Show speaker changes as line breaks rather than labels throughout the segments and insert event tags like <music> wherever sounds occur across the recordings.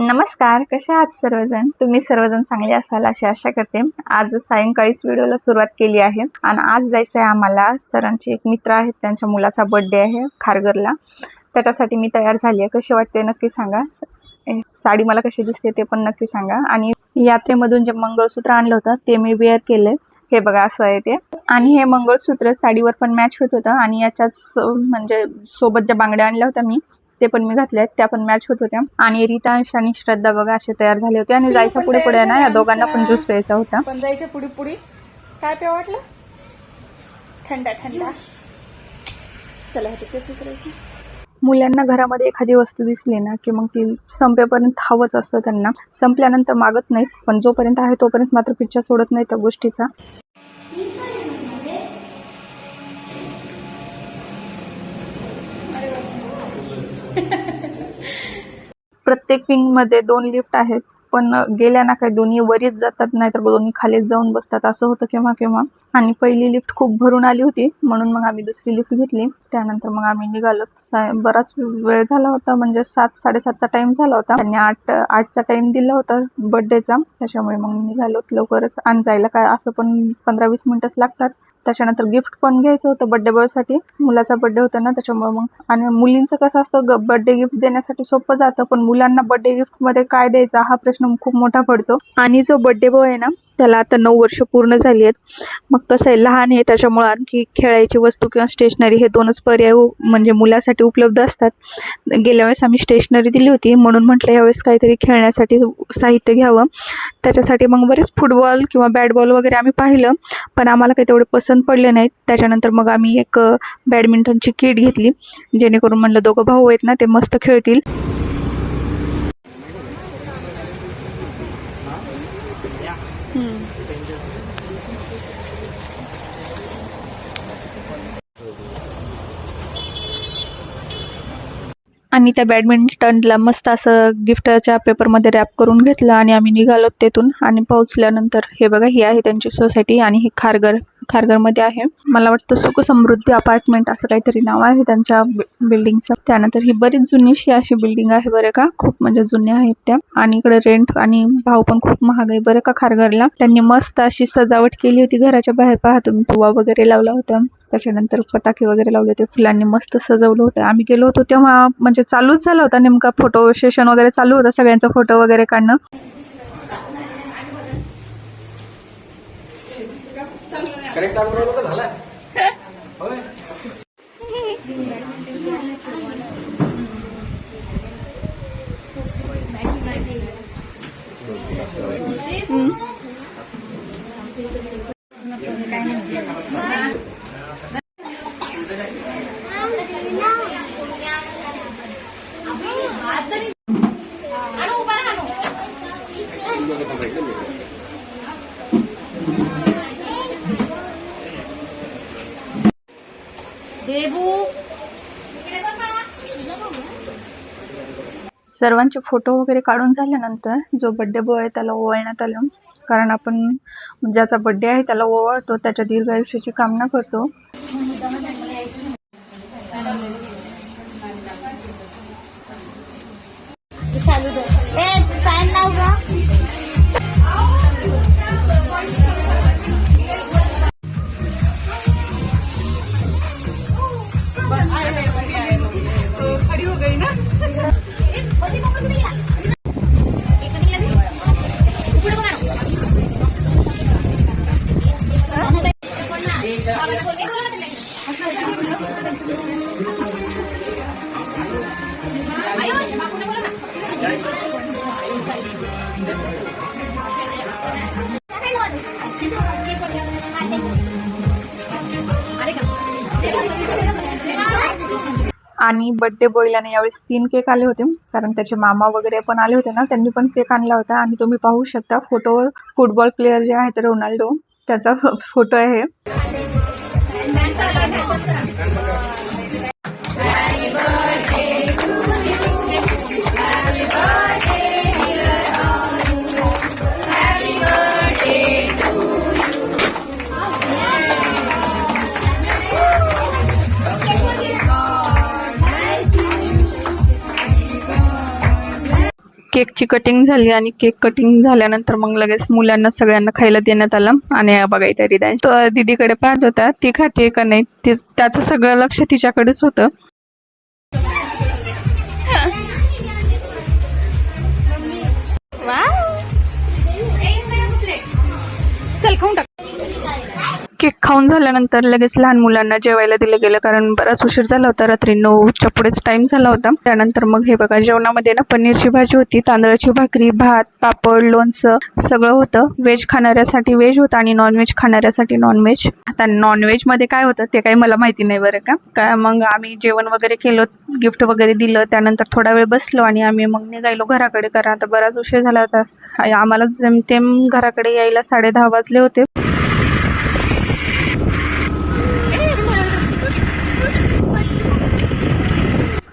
नमस्कार कसे आहात सर्वजण? तुम्ही सर्वजण चांगले असाल अशी आशा करते. आज सायंकाळीच व्हिडिओला सुरुवात केली आहे आणि आज जायचं आहे आम्हाला सरांचे एक मित्र आहेत त्यांच्या मुलाचा बर्थडे आहे खारघरला. त्याच्यासाठी मी तयार झाली आहे. कशी वाटते नक्की सांगा. साडी मला कशी दिसते ते पण नक्की सांगा. आणि यात्रेमधून जे मंगळसूत्र आणलं होतं ते मी वेअर केलं हे बघा असं आहे ते. आणि हे मंगळसूत्र साडीवर पण मॅच होत होतं. आणि याच्याच म्हणजे सोबत ज्या बांगड्या आणल्या होत्या मी ते पण मी घातल्या आहेत. त्या पण मॅच होत होत्या. आणि रितांश आणि श्रद्धा बघा असे तयार झाले होते. आणि जायच्या पुढे पुढे ना या दोघांना पण ज्यूस प्यायचा होता.
पण जायच्या पुढे पुढे काय प्या वाटलं? थंडा थंडा. चला ह्याची
मुलांना घरामध्ये एखादी वस्तू दिसली ना की मग ती संपेपर्यंत हवंच असतं त्यांना. संपल्यानंतर मागत नाहीत पण जोपर्यंत आहे तोपर्यंत मात्र पिच्छा सोडत नाही त्या गोष्टीचा. <laughs> प्रत्येक विंगमध्ये दोन लिफ्ट आहेत पण गेल्या ना काही दोन्ही वरीच जातात नाहीतर दोन्ही खालीच जाऊन बसतात असं होतं केव्हा केव्हा. आणि पहिली लिफ्ट खूप भरून आली होती म्हणून मग आम्ही दुसरी लिफ्ट घेतली. त्यानंतर मग आम्ही निघालो. बराच वेळ झाला होता म्हणजे सात साडेसातचा टाइम झाला होता. त्यांनी आठ आठचा टाइम दिला होता बर्थडेचा त्याच्यामुळे मग निघालो लवकरच. आणि जायला काय असं पण पंधरा वीस मिनिटच लागतात. त्याच्यानंतर गिफ्ट पण घ्यायचं होतं बर्थडे बॉयसाठी मुलाचा बर्थडे होता ना त्याच्यामुळे मग. आणि मुलींचं कसं असतं बर्थडे गिफ्ट देण्यासाठी सोपं जातं पण मुलांना बर्थडे गिफ्टमध्ये काय द्यायचा हा प्रश्न खूप मोठा पडतो. आणि जो बर्थडे बॉय आहे ना त्याला आता नऊ वर्ष पूर्ण झाली आहेत. मग कसं आहे लहान आहे त्याच्यामुळं आणखी खेळायची वस्तू किंवा स्टेशनरी हे दोनच पर्याय म्हणजे मुलासाठी उपलब्ध असतात. गेल्या वेळेस आम्ही स्टेशनरी दिली होती म्हणून म्हटलं यावेळेस काहीतरी खेळण्यासाठी साहित्य घ्यावं. त्याच्यासाठी मग बरेच फुटबॉल किंवा बॅटबॉल वगैरे आम्ही पाहिलं पण आम्हाला काही तेवढे पसंत पडले नाहीत त्याच्यानंतर मग आम्ही एक बॅडमिंटनची किट घेतली जेणेकरून म्हणलं दोघं भाऊ आहेत ना ते मस्त खेळतील. आणि त्या बॅडमिंटनला मस्त असं गिफ्टच्या पेपरमध्ये रॅप करून घेतलं आणि आम्ही निघालो तेथून आणि पोहोचल्यानंतर हे बघा ही आहे त्यांची सोसायटी आणि हे खारघर खारघरमध्ये आहे. मला वाटतं सुख समृद्धी अपार्टमेंट असं काहीतरी नाव आहे त्यांच्या बिल्डिंगचं. त्यानंतर ही बरीच जुनीशी अशी बिल्डिंग आहे बरं का खूप म्हणजे जुन्या आहेत त्या. आणि इकडे रेंट आणि भाव पण खूप महाग आहे बरं का खारघरला. त्यांनी मस्त अशी सजावट केली होती घराच्या बाहेर पहा तुम्ही पोवा वगैरे लावला होता. त्याच्यानंतर फटाके वगैरे लावले होते फुलांनी मस्त सजवलं होतं. आम्ही गेलो होतो तेव्हा म्हणजे चालूच झाला होता नेमका फोटो सेशन वगैरे चालू होता सगळ्यांचा फोटो वगैरे काढणं.
करेक्ट डाउनलोड का झाला होय
देबू
सर्वांचे फोटो वगैरे काढून झाल्यानंतर जो बड्डे बॉय आहे त्याला ओवाळण्यात आलं. कारण आपण ज्याचा बड्डे आहे त्याला ओवाळतो त्याच्या दीर्घ आयुष्याची कामना करतो.
फॅन
आणि बड्डे बॉयला ना यावेळेस तीन केक आले होते. कारण त्याचे मामा वगैरे पण आले होते ना त्यांनी पण केक आणला होता. आणि तुम्ही पाहू शकता फोटोवर फुटबॉल प्लेअर जे आहेत रोनाल्डो त्याचा <laughs> फोटो आहे. केकची कटिंग झाली आणि केक कटिंग झाल्यानंतर मग लगेच मुलांना सगळ्यांना खायला देण्यात आलं. आणि बघा इथे रिदांश. दीदीकडे पाहत होता ती खाते का नाही? ते त्याचं सगळं लक्ष तिच्याकडेच होतं.
खाऊन
झाल्यानंतर लगेच लहान मुलांना जेवायला दिलं गेलं. कारण बराच उशीर झाला होता रात्री नऊच्या पुढेच टाइम झाला होता. त्यानंतर मग हे बघा जेवणामध्ये ना पनीरची भाजी होती तांदळाची भाकरी भात पापड लोणचं सगळं होतं. व्हेज खाणाऱ्यासाठी व्हेज होतं आणि नॉनव्हेज खाणाऱ्यासाठी नॉनव्हेज आता नॉनव्हेजमध्ये काय होतं ते काही मला माहिती नाही बरं का. काय मग आम्ही जेवण वगैरे केलं गिफ्ट वगैरे दिलं त्यानंतर थोडा वेळ बसलो आणि आम्ही मग निघायलो घराकडे. कारण आता बराच उशीर झाला होता. आम्हाला जेमतेम घराकडे यायला साडे दहा वाजले होते.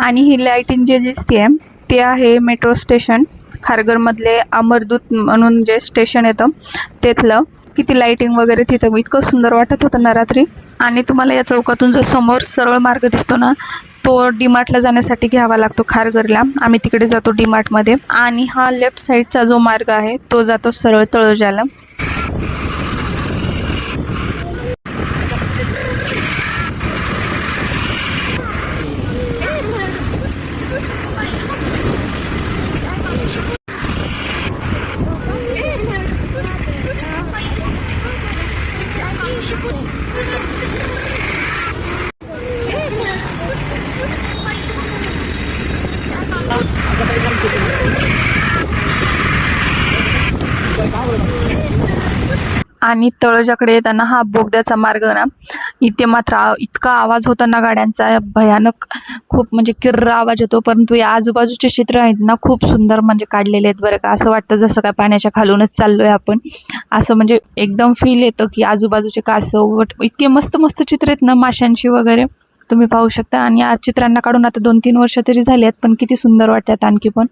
आणि ही लाईटिंग जे दिसते ते आहे मेट्रो स्टेशन. खारघरमधले अमरदूत म्हणून जे स्टेशन येतं तेथलं. किती लाईटिंग वगैरे तिथं. इतकं सुंदर वाटत होतं ना रात्री. आणि तुम्हाला या चौकातून जो समोर सरळ मार्ग दिसतो ना तो डीमार्टला जाण्यासाठी घ्यावा लागतो खारघरला. आम्ही तिकडे जातो डीमार्टमध्ये. आणि हा लेफ्ट साईडचा जो मार्ग आहे तो जातो सरळ तळोजाला. आणि तळोजाकडे येताना हा बोगद्याचा मार्ग ना इथे मात्र इतका आवाज होता ना गाड्यांचा भयानक खूप म्हणजे किर्र आवाज येतो. परंतु या आजूबाजूचे चित्र आहेत ना खूप सुंदर म्हणजे काढलेले आहेत बरं का. असं वाटतं जसं काय पाण्याच्या खालूनच चाललोय आपण. असं म्हणजे एकदम फील येतं की आजूबाजूचे कासव वट इतके मस्त मस्त चित्र आहेत ना माशांची वगैरे. तुम्ही पाहू शकता. आणि या चित्रांना काढून आता दोन तीन वर्ष तरी झाली आहेत पण किती सुंदर वाटतात आणखी पण.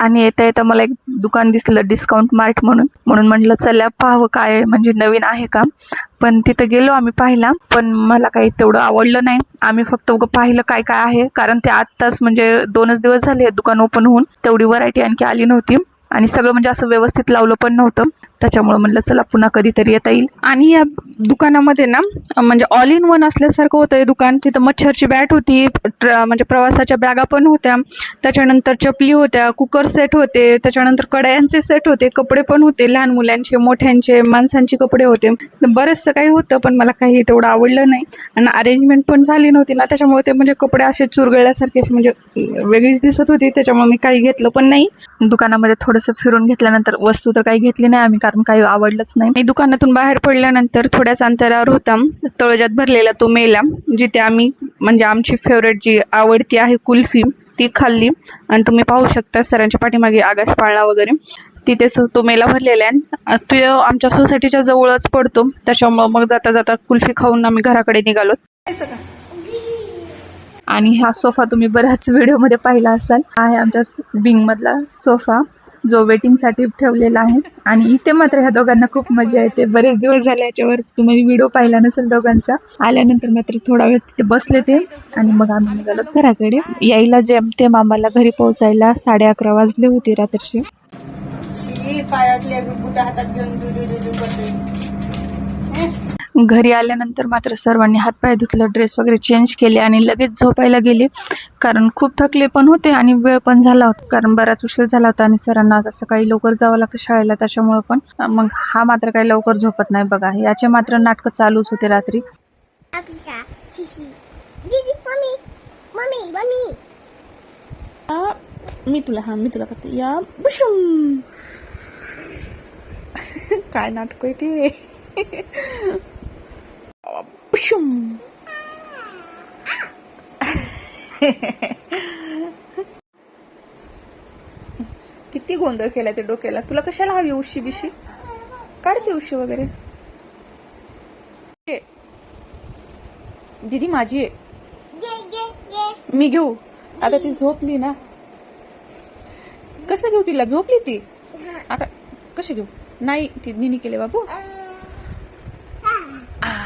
आणि येता येता मला एक दुकान दिसलं डिस्काउंट मार्ट म्हणून. म्हणून म्हटलं चला पाहावं काय म्हणजे नवीन आहे का? पण तिथं गेलो आम्ही पाहिला पण मला काही तेवढं आवडलं नाही. आम्ही फक्त उगं पाहिलं काय काय आहे. कारण ते आत्ताच म्हणजे दोनच दिवस झाले दुकान ओपन होऊन. तेवढी व्हरायटी आणखी आली नव्हती. आणि सगळं म्हणजे असं व्यवस्थित लावलं पण नव्हतं. त्याच्यामुळं म्हणलं चला पुन्हा कधीतरी येता येईल. आणि या दुकानामध्ये ना म्हणजे ऑल इन वन असल्यासारखं होतं हे दुकान. तिथं मच्छरची बॅट होती म्हणजे प्रवासाच्या बॅगा पण होत्या. त्याच्यानंतर चपली होत्या कुकर सेट होते. त्याच्यानंतर कड्यांचे सेट होते कपडे पण होते. लहान मुलांचे मोठ्यांचे माणसांचे कपडे होते. बरेचसं काही होतं पण मला काही तेवढं आवडलं नाही. आणि अरेंजमेंट पण झाली नव्हती ना त्याच्यामुळे ते म्हणजे कपडे असे चुरगळल्यासारखे म्हणजे वेगळीच दिसत होती. त्याच्यामुळे मी काही घेतलं पण नाही. दुकानामध्ये थोडंसं फिरून घेतल्यानंतर वस्तू तर काही घेतली नाही आम्ही कारण काही आवडलंच नाही. मी दुकानातून बाहेर पडल्यानंतर थोड्याच अंतरावर होता. तळजात भरलेला तो मेला जिथे आम्ही म्हणजे आमची फेवरेट जी आवडती आहे कुल्फी ती खाल्ली. आणि तुम्ही पाहू शकता सरांच्या पाठीमागे आकाश पाळणा वगैरे. तिथे स- तो मेला भरलेला आहे. तो आमच्या सोसायटीच्या जवळच पडतो. त्याच्यामुळं मग जाता जाता कुल्फी खाऊन आम्ही घराकडे निघालो. आणि हा सोफा तुम्ही बऱ्याच व्हिडिओमध्ये पाहिला असाल. हा आहे आमच्या विंगमधला सोफा जो वेटिंगसाठी ठेवलेला आहे. आणि इथे मात्र ह्या दोघांना खूप मजा येते. बरेच दिवस झाले याच्यावर तुम्ही व्हिडिओ पाहिला नसेल दोघांचा. आल्यानंतर मात्र थोडा वेळ तिथे बसले ते. आणि मग आम्ही निघालो घराकडे. यायला जेमतेम आम्हाला घरी पोहोचायला साडे अकरा वाजले होते रात्रीचे.
पायातले बुटा हातात घेऊन
घरी आल्यानंतर मात्र सर्वांनी हातपाय धुतलं ड्रेस वगैरे चेंज केले आणि लगेच झोपायला गेले. कारण खूप थकले पण होते आणि वेळ पण झाला होता. कारण बराच उशीर झाला होता आणि सरांना आता सकाळी लवकर जावं लागतं शाळेला त्याच्यामुळं पण. मग हा मात्र काही लवकर झोपत नाही बघा. याचे मात्र नाटकं चालूच होते रात्री.
मी तुला हा मी तुला करते. या बुशुम. काय नाटक आहे ते? बुशुम किती गोंधळ केला ते डोक्याला. तुला कशाला हवी उशी बिशी? काढते उशी वगैरे. दीदी माझी आहे. मी घेऊ. आता ती झोपली ना. कसं घेऊ तिला? झोपली ती? आता कशी घेऊ? नाही ती निनी केले बाबू.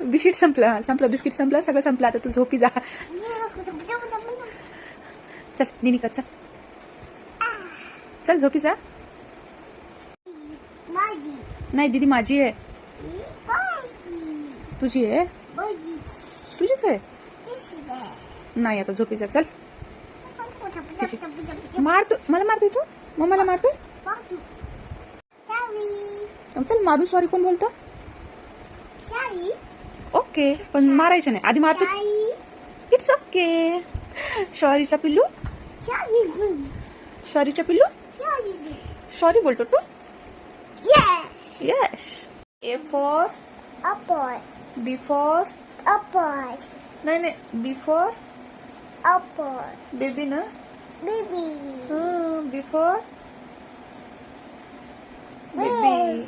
बिस्किट संपलं संपलं बिस्किट संपलं सगळं संपलं आता तू झोपी जा चल निनी कर चल चल झोपी जा. नाही दीदी माझी आहे. तुझी आहे. तुझीच आहे? नाही आता झोपी जा चल मारतो मला मारतोय तू मग मला मारतोय. चल मारून सॉरी कोण बोलतो. ओके पण मारायचं नाही आधी मारतो. इट्स ओके सॉरीचा पिल्लू. सॉरीचा पिल्लू. सॉरी बोलतो तू. Yes A for
A boy.
B for
boy.
नाही नाही बी फॉर
boy.
बेबी ना
Baby.
B for baby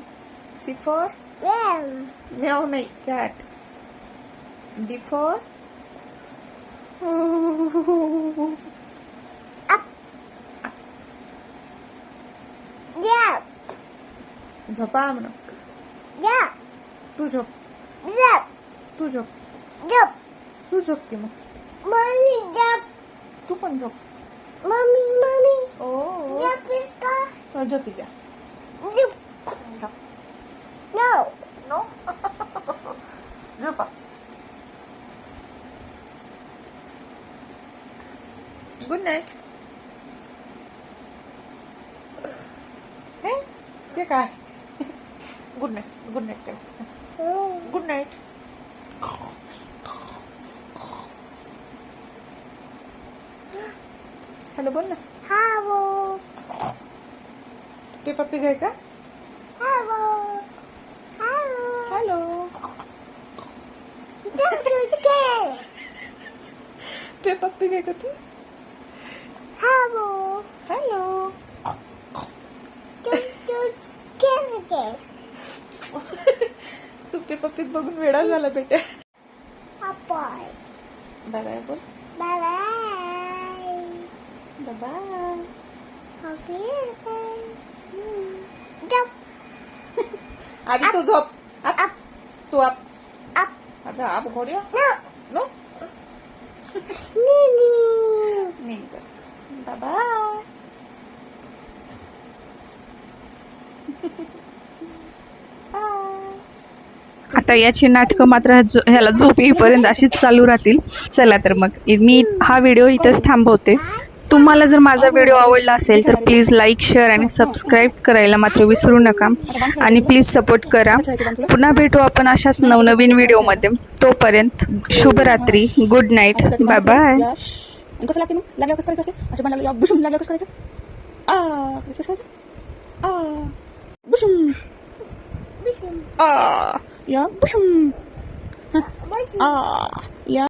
C for. म्याव नाही कॅट डी फॉर
Yeah.
झोपा म्हणा
Yeah.
तू झोप
Yeah.
तू झोप
Yup.
तू झोप की मग
Mommy, yup.
तू पण झोप
Mommy, mommy.
O
Yup is the.
झोपी जा
Yup. No.
नो झोपा गुड नाईट हे ते काय good night good night
Oh.
Good night hello बोल ना
Hello.
पे पप्पी घे का
Hello. Hello.
Hello
Don't you dare.
पे पप्पी घे का तू पप्पी बघून वेळा झाला बेटा. बाय बाय बोल. Bye bye.
Yup.
आधी तू झोप. तू आप. आता आप घोड्या. नो. नाही बाय बाय
आता याची नाटकं मात्र ह्याला झोप येईपर्यंत अशीच चालू राहतील. चला तर मग मी हा व्हिडिओ इथेच थांबवते. तुम्हाला जर माझा व्हिडिओ आवडला असेल तर प्लीज लाईक शेअर आणि सबस्क्राईब करायला मात्र विसरू नका. आणि प्लीज सपोर्ट करा. पुन्हा भेटू आपण अशाच नवनवीन व्हिडिओमध्ये. तोपर्यंत शुभरात्री. गुड नाईट बाय बाय
कसं लागते मग लागल्यावर कसं करायचं पण बुशुम लागल्यावर कसं करायचं आ कसं करायचं आ बुशुम
Bisschen.
आ या बुशुम
Bisschen.
आ या